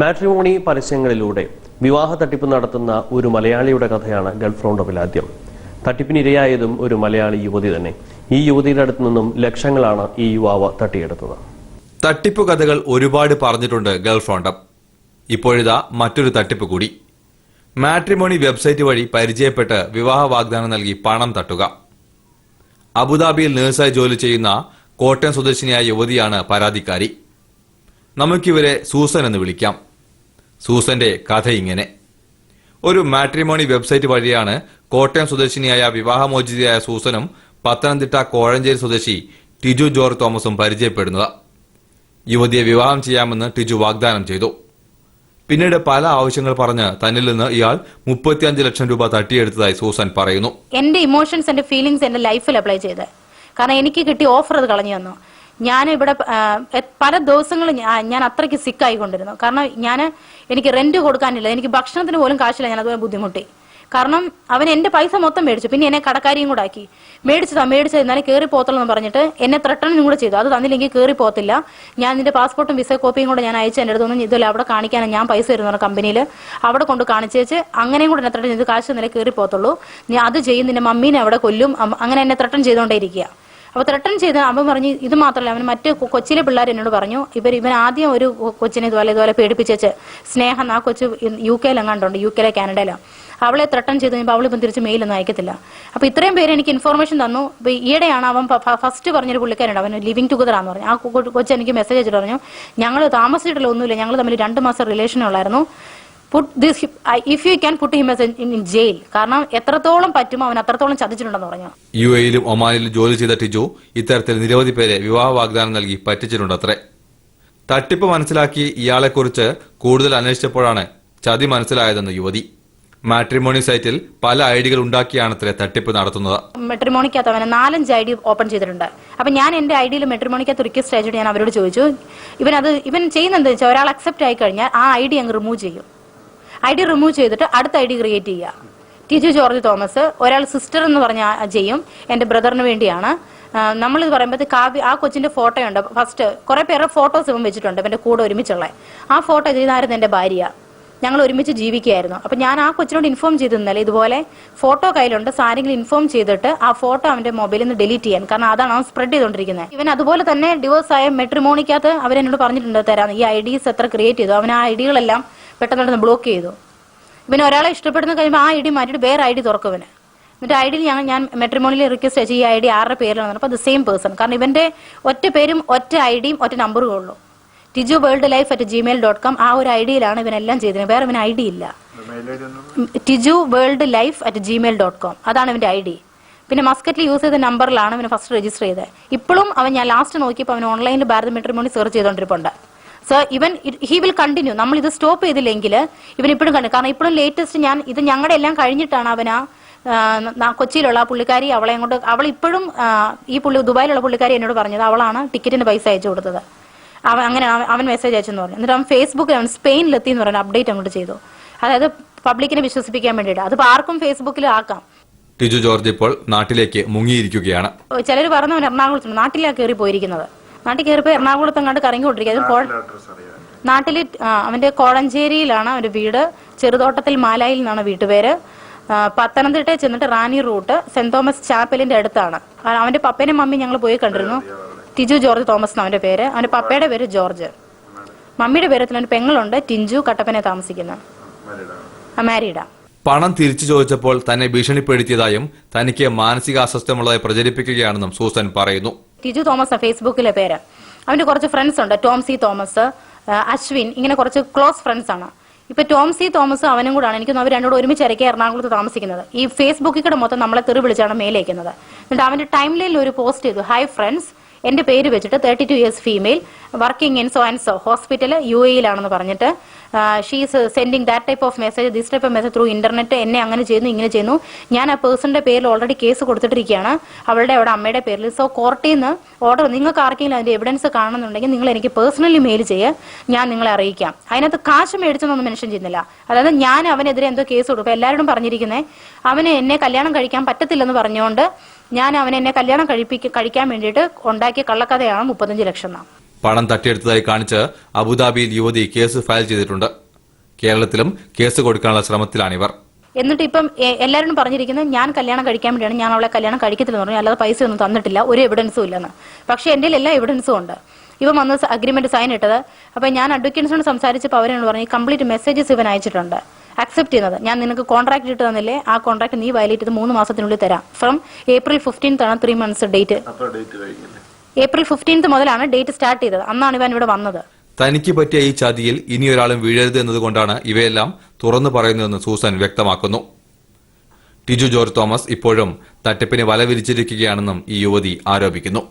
Matrimony പരസ്യങ്ങളിലൂടെ വിവാഹ തട്ടിപ്പ് നടത്തുന്ന ഒരു മലയാളിയുടെ കഥയാണ് ഗൾഫ് റൗണ്ടപ്പിൽ ആദ്യം. തട്ടിപ്പിനിരയായതും ഒരു മലയാളി യുവതി തന്നെ. ഈ യുവതിയുടെ അടുത്തു നിന്നും ലക്ഷങ്ങളാണ് ഈ യുവാവ് തട്ടിയെടുത്തത്. തട്ടിപ്പ് കഥകൾ ഒരുപാട് പറഞ്ഞിട്ടുണ്ട് ഗൾഫ് റൗണ്ടപ്പ്. ഇപ്പോഴിതാ മറ്റൊരു തട്ടിപ്പ് കൂടി. മാട്രിമോണി വെബ്സൈറ്റ് വഴി പരിചയപ്പെട്ട് വിവാഹ വാഗ്ദാനം നൽകി പണം തട്ടുക. അബുദാബിയിൽ നേഴ്സായി ജോലി ചെയ്യുന്ന കോട്ടയം സ്വദേശിനിയായ യുവതിയാണ് പരാതിക്കാരി. നമുക്കിവരെ സൂസൻ എന്ന് വിളിക്കാം. സൂസന്റെ കഥ ഇങ്ങനെ. ഒരു മാട്രിമോണി വെബ്സൈറ്റ് വഴിയാണ് കോട്ടയം സ്വദേശിനിയായ വിവാഹമോചിതയായ സൂസനും പത്തനംതിട്ട കോഴഞ്ചേരി സ്വദേശി ടിജു ജോർജ് തോമസും പരിചയപ്പെടുന്നത്. യുവതിയെ വിവാഹം ചെയ്യാമെന്ന് ടിജു വാഗ്ദാനം ചെയ്തു. പിന്നീട് പല ആവശ്യങ്ങൾ പറഞ്ഞ് തന്നിൽ നിന്ന് ഇയാൾ മുപ്പത്തിയഞ്ച് ലക്ഷം രൂപ തട്ടിയെടുത്തതായി സൂസൻ പറയുന്നു. എന്റെ ഇമോഷൻസ് എന്റെ ഫീലിംഗ്സ് എന്റെ ലൈഫിൽ അപ്ലൈ ചെയ്ത് കാരണം എനിക്ക് കിട്ടിയ ഓഫർ അത് കളഞ്ഞു തന്നു. ഞാൻ ഇവിടെ പല ദിവസങ്ങളും ഞാൻ അത്രയ്ക്ക് സിക്ക് ആയിക്കൊണ്ടിരുന്നു. കാരണം ഞാൻ എനിക്ക് റെന്റ് കൊടുക്കാനില്ല. എനിക്ക് ഭക്ഷണത്തിന് പോലും കാശില്ല. ഞാൻ അതുപോലെ ബുദ്ധിമുട്ടി. കാരണം അവൻ എന്റെ പൈസ മൊത്തം മേടിച്ചു. പിന്നെ എന്നെ കടക്കാരിയും കൂടെ ആക്കി. മേടിച്ചതാ മേടിച്ചത്. എന്നാലും കയറി പോത്തലെന്ന് പറഞ്ഞിട്ട് എന്നെ ത്രട്ടണം കൂടെ ചെയ്തു. അത് തന്നില്ലെങ്കിൽ കയറി പോത്തില്ല ഞാൻ നിന്റെ പാസ്പോർട്ടും വിസ കോപ്പിയും കൂടെ ഞാൻ അയച്ചു എന്റെ അടുത്തൊന്നും ഇതല്ല അവിടെ കാണിക്കാനാണ് ഞാൻ പൈസ തരുന്ന കമ്പനിയിൽ അവിടെ കൊണ്ട് കാണിച്ചേച്ച് അങ്ങനെയും കൂടെ എന്നെ ത്രട്ടൻ ചെയ്ത്. കാശ് നില കയറി പോത്തുള്ളൂ നീ അത് ചെയ്യും. നിന്റെ മമ്മീനെ അവിടെ കൊല്ലും. അങ്ങനെ എന്നെ ത്രട്ടൻ ചെയ്തുകൊണ്ടേ ഇരിക്കുക അപ്പൊ ത്രട്ടൻ ചെയ്ത് അവൻ പറഞ്ഞു ഇത് മാത്രമല്ല അവൻ മറ്റ് കൊച്ചിലെ പിള്ളേർ എന്നോട് പറഞ്ഞു ഇവർ ഇവൻ ആദ്യം ഒരു കൊച്ചിനെ ഇതുപോലെ ഇതുപോലെ പേടിപ്പിച്ചേച്ച് സ്നേഹം ആ കൊച്ചു യു കെയിൽ എങ്ങാണ്ടുണ്ട് യു കെയിലെ കാനഡയിലോ അവളെ ത്രട്ടൺ ചെയ്ത് കഴിയുമ്പോൾ അവളിപ്പം തിരിച്ച് മെയിലൊന്നും അയക്കത്തില്ല. അപ്പൊ ഇത്രയും പേര് എനിക്ക് ഇൻഫർമേഷൻ തന്നു. അപ്പൊ ഈയിടെയാണ് അവൻ ഫസ്റ്റ് പറഞ്ഞൊരു പുള്ളിക്കാരുണ്ട് അവൻ ലിവിങ് ആണെന്ന് പറഞ്ഞു. ആ കൊച്ചു എനിക്ക് മെസ്സേജ് അയച്ചിട്ട് പറഞ്ഞു ഞങ്ങൾ താമസിച്ചിട്ടില്ല ഒന്നുമില്ല ഞങ്ങൾ തമ്മിൽ രണ്ട് മാസം റിലേഷൻ ഉള്ളായിരുന്നു. Put this if you can put him in jail കാരണം എത്രത്തോളം പറ്റുമോ അവൻ അത്രത്തോളം ചതിച്ചിട്ടുണ്ടെന്ന് പറഞ്ഞു. യു എയിലും ഒമാനിലും ജോലി ചെയ്ത ടിജു ഇത്തരത്തിൽ നിരവധി പേരെ വിവാഹ വാഗ്ദാനം നൽകി പറ്റിച്ചിട്ടുണ്ടത്രേ. തട്ടിപ്പ് മനസ്സിലാക്കി ഇയാളെക്കുറിച്ച് കൂടുതൽ അന്വേഷിച്ചപ്പോഴാണ് ചതി മനസ്സിലായതെന്ന് യുവതി. മാട്രിമോണി സൈറ്റിൽ പല ഐഡികൾ ഉണ്ടാക്കിയാണത്രേ തട്ടിപ്പ് നടത്തുന്നത്. മെട്രിമോണിക്കകത്ത് അവനെ നാലഞ്ച് ഐ ഡി ഓപ്പൺ ചെയ്തിട്ടുണ്ട്. അപ്പൊ ഞാൻ എന്റെ ഐ ഡിയിൽ മെട്രിമോണിക്കകത്ത് റിക്വസ്റ്റ് അയച്ചിട്ട് ഞാൻ അവരോട് ചോദിച്ചു. ഇവൻ അത് ഇവൻ ചെയ്യുന്നത് എന്താ വെച്ചാൽ ഒരാൾ അക്സെപ്റ്റ് ആയി കഴിഞ്ഞാൽ ആ ഐ ഡി അങ്ങ് റിമൂവ് ചെയ്യും. ഐ ഡി റിമൂവ് ചെയ്തിട്ട് അടുത്ത ഐ ഡി ക്രിയേറ്റ് ചെയ്യുക. ടീച്ചർ ജോർജ് തോമസ് ഒരാൾ സിസ്റ്റർ എന്ന് പറഞ്ഞ ചെയ്യും എന്റെ ബ്രദറിന് വേണ്ടിയാണ്. നമ്മൾ ഇത് പറയുമ്പോൾ കാവ്യ ആ കൊച്ചിന്റെ ഫോട്ടോ ഉണ്ട് ഫസ്റ്റ് കുറെ പേരുടെ ഫോട്ടോസ് ഇവൻ വെച്ചിട്ടുണ്ട് എന്റെ കൂടെ ഒരുമിച്ചുള്ള. ആ ഫോട്ടോ ചെയ്തായിരുന്നു എന്റെ ഭാര്യ. ഞങ്ങൾ ഒരുമിച്ച് ജീവിക്കുകയായിരുന്നു. അപ്പൊ ഞാൻ ആ കൊച്ചിനോട് ഇൻഫോം ചെയ്തിരുന്നല്ലേ ഇതുപോലെ ഫോട്ടോ കയ്യിലുണ്ട്. സാരെങ്കിലും ഇൻഫോം ചെയ്തിട്ട് ആ ഫോട്ടോ അവന്റെ മൊബൈലിൽ നിന്ന് ഡിലീറ്റ് ചെയ്യാൻ. കാരണം അതാണ് അവൻ സ്പ്രെഡ് ചെയ്തുകൊണ്ടിരിക്കുന്നത്. ഇവൻ അതുപോലെ തന്നെ ഡിവോഴ്സ് ആയ മെട്രിമോണിക്കകത്ത് അവരെന്നോട് പറഞ്ഞിട്ടുണ്ട് തരാം ഈ ഐ എത്ര ക്രിയേറ്റ് ചെയ്തു? അവൻ ആ ഐഡികളെല്ലാം പെട്ടെന്ന് ബ്ലോക്ക് ചെയ്തു. പിന്നെ ഒരാളെ ഇഷ്ടപ്പെടുന്ന കഴിയുമ്പോൾ ആ ഐ ഡി മാറ്റിയിട്ട് വേറെ ഐ ഡി തുറക്കുവന് എന്നിട്ട് ഐ ഡിയിൽ ഞങ്ങൾ ഞാൻ മെട്രിമോണിയിൽ റിക്വസ്റ്റ് അയച്ചു ഈ ഐ ഡി ആരുടെ പേരിലാണ് അപ്പോൾ അത് സെയിം പേഴ്സൺ കാരണം ഇവന്റെ ഒറ്റ പേരും ഒറ്റ ഐ ഡിയും ഒറ്റ നമ്പറും ഉള്ളൂ. Tiju world life at gmail dot com ആ ഒരു ഐ ഡിയിലാണ് ഇവനെല്ലാം ചെയ്തത് വേറെ ഇവന് ഐ ഡി ഇല്ല. Tiju world life at gmail dot com അതാണ് ഇവന്റെ ഐ ഡി പിന്നെ മസ്കറ്റിൽ യൂസ് ചെയ്ത നമ്പറിലാണ് ഇവന് ഫസ്റ്റ് രജിസ്റ്റർ ചെയ്തത്. ഇപ്പോഴും അവൻ ഞാൻ ലാസ്റ്റ് നോക്കിയപ്പോൾ അവൻ ഓൺലൈനിൽ ഭാരത് മെട്രിമോണി സെർച്ച് ചെയ്തോണ്ടിരിപ്പുണ്ട്. സോ ഇവൻ ഹി വിൽ കണ്ടിന്യൂ നമ്മൾ ഇത് സ്റ്റോപ്പ് ചെയ്തില്ലെങ്കിൽ ഇവൻ ഇപ്പോഴും കണ്ടു. കാരണം ഇപ്പോഴും ലേറ്റസ്റ്റ് ഞാൻ ഇത് ഞങ്ങളുടെ എല്ലാം കഴിഞ്ഞിട്ടാണ് അവൻ ആ കൊച്ചിയിലുള്ള ആ പുള്ളിക്കാരി അവളെ അങ്ങോട്ട് അവൾ ഇപ്പോഴും ഈ പുള്ളി ദുബായിലുള്ള പുള്ളിക്കാരി എന്നോട് പറഞ്ഞത്. അവളാണ് ടിക്കറ്റിന് പൈസ അയച്ചു കൊടുത്തത്. അവൻ അങ്ങനെ അവൻ- അവൻ മെസ്സേജ് അയച്ചെന്ന് പറഞ്ഞു. എന്നിട്ട് അവൻ ഫേസ്ബുക്കിൽ അവൻ സ്പെയിനിലെത്തി എന്ന് പറഞ്ഞ. അപ്ഡേറ്റ് അങ്ങോട്ട് ചെയ്തു. അതായത് പബ്ലിക്കിനെ വിശ്വസിപ്പിക്കാൻ വേണ്ടിയിട്ട്. അതിപ്പോൾ ആർക്കും ഫേസ്ബുക്കിൽ ആക്കാം. ടിജു ജോർജ് ഇപ്പോൾ നാട്ടിലേക്ക് മുങ്ങിയിരിക്കുകയാണ്. ചിലർ പറഞ്ഞു എറണാകുളത്തുണ്ട്. നാട്ടിലാണ് കയറി പോയിരിക്കുന്നത്. നാട്ടിൽ കയറിപ്പോ എറണാകുളത്ത് അങ്ങോട്ട് കറങ്ങിക്കൊണ്ടിരിക്കുക. നാട്ടിൽ അവന്റെ കോഴഞ്ചേരിയിലാണ് അവന്റെ വീട്. ചെറുതോട്ടത്തിൽ മാലായിൽ നിന്നാണ് വീട്ടുപേര്. പത്തനംതിട്ട പത്തനംതിട്ടയിൽ ചെന്നിട്ട് റാണി റൂട്ട് സെന്റ് തോമസ് ചാപ്പലിന്റെ അടുത്താണ്. അവന്റെ പപ്പേനും മമ്മി ഞങ്ങൾ പോയി കണ്ടിരുന്നു. ടിജു ജോർജ് തോമസ് എന്നാ അവന്റെ പേര്. അവന്റെ പപ്പയുടെ പേര് ജോർജ്. മമ്മിയുടെ പേരത്തിൽ അവന്റെ പെങ്ങളുണ്ട്. ടിഞ്ചു കട്ടപ്പനെ താമസിക്കുന്ന മാരീഡാ. പണം തിരിച്ചു ചോദിച്ചപ്പോൾ തന്നെ ഭീഷണിപ്പെടുത്തിയതായും തനിക്ക് മാനസിക അസ്വസ്ഥമുള്ളതായി പ്രചരിപ്പിക്കുകയാണെന്നും സൂസൻ പറയുന്നു. ടിജു തോമസ് ഫേസ്ബുക്കിലെ പേര്. അവന്റെ കുറച്ച് ഫ്രണ്ട്സ് ഉണ്ട്. ടോം സി തോമസ് അശ്വിൻ ഇങ്ങനെ കുറച്ച് ക്ലോസ് ഫ്രണ്ട്സ് ആണ്. ഇപ്പൊ ടോം സി തോമസ് അവനും കൂടാണ്. എനിക്ക് അവർ രണ്ടോട് ഒരുമിച്ച് ഇറക്കി എറണാകുളത്ത് താമസിക്കുന്നത്. ഈ ഫേസ്ബുക്കിൽ കൂടെ മൊത്തം നമ്മളെ തെറി വിളിച്ചാണ് മേലേക്കുന്നത്. എന്നിട്ട് അവന്റെ ടൈം ലൈനിൽ ഒരു പോസ്റ്റ് ചെയ്തു. ഹൈ ഫ്രണ്ട്സ് എന്റെ പേര് വെച്ചിട്ട് thirty two years female working in so and so hospital U എയിലാണെന്ന് പറഞ്ഞിട്ട്. She's sending that type of message this type of message through internet എന്നെ അങ്ങനെ ചെയ്യുന്നു ഇങ്ങനെ ചെയ്യുന്നു. ഞാൻ ആ പേഴ്സണിന്റെ പേരിൽ ഓൾറെഡി കേസ് കൊടുത്തിട്ടിരിക്കുകയാണ്. അവളുടെ അവിടെ അമ്മയുടെ പേരിൽ. സോ കോർട്ടിൽ നിന്ന് ഓർഡർ നിങ്ങൾക്ക് ആർക്കെങ്കിലും അതിന്റെ എവിഡൻസ് കാണുന്നുണ്ടെങ്കിൽ നിങ്ങൾ എനിക്ക് പേഴ്സണലി മെയിൽ ചെയ്യുക ഞാൻ നിങ്ങളെ അറിയിക്കാം. അതിനകത്ത് കാശ് മേടിച്ചെന്നൊന്നും മെൻഷൻ ചെയ്യുന്നില്ല. അതായത് ഞാൻ അവനെതിരെ എന്തോ കേസ് കൊടുക്കും. എല്ലാവരോടും പറഞ്ഞിരിക്കുന്നത് അവന് എന്നെ കല്യാണം കഴിക്കാൻ പറ്റത്തില്ലെന്ന് പറഞ്ഞുകൊണ്ട് ഞാൻ അവനെന്നെ കല്യാണം കഴിപ്പിക്ക കഴിക്കാൻ വേണ്ടിയിട്ട് ഉണ്ടാക്കിയ കള്ളക്കഥയാണ് മുപ്പത്തഞ്ച് ലക്ഷം എന്നാ പണം തട്ടിയെടുത്തതായി കാണിച്ച് അബുദാബിയിൽ യുവതി കേസ് ഫയൽ ചെയ്തിട്ടുണ്ട്. കേരളത്തിലും കേസ് കൊടുക്കാനുള്ള ശ്രമത്തിലാണിവർ. എന്നിട്ട് ഇപ്പം എല്ലാവരും പറഞ്ഞിരിക്കുന്നത് ഞാൻ കല്യാണം കഴിക്കാൻ വേണ്ടിയാണ് ഞാൻ അവളെ കല്യാണം കഴിക്കത്തില്ലെന്ന് പറഞ്ഞു. അല്ലാതെ പൈസ ഒന്നും തന്നിട്ടില്ല ഒരു എവിഡൻസും ഇല്ലെന്ന്. പക്ഷേ എന്റെ എല്ലാ എവിഡൻസും ഉണ്ട്. ഇവൻ വന്ന് അഗ്രിമെന്റ് സൈൻ ഇട്ടത്. അപ്പൊ ഞാൻ അഡ്വക്കേറ്റ്സിനോട് സംസാരിച്ചപ്പോൾ അവരോട് പറഞ്ഞു കംപ്ലീറ്റ് മെസ്സേജസ് ഇവൻ അയച്ചിട്ടുണ്ട്. അക്സെപ്റ്റ് ചെയ്യുന്നത്. ഞാൻ നിനക്ക് കോൺട്രാക്ട് ഇട്ട് തന്നില്ലേ? ആ കോൺട്രാക്ട് നീ വയലേറ്റ് ചെയ്ത് മൂന്ന് മാസത്തിനുള്ളിൽ തരാം. ഫ്രം ഏപ്രിൽ ഫിഫ്റ്റീൻത്ത് ആണ് three months date April fifteenth മുതലാണ് ഡേറ്റ് സ്റ്റാർട്ട് ചെയ്തത്. അന്നാണ് ഇവൻ ഇവിടെ വന്നത്. തനിക്ക് പറ്റിയ ഈ ചതിയിൽ ഇനിയൊരാളും വീഴരുത് എന്നതുകൊണ്ടാണ് ഇവയെല്ലാം തുറന്നു പറയുന്നതെന്ന് സൂസൻ വ്യക്തമാക്കുന്നു. ടിജു ജോർജ് തോമസ് ഇപ്പോഴും തട്ടിപ്പിന് വല വിരിച്ചിരിക്കുകയാണെന്നും ഈ യുവതി ആരോപിക്കുന്നു.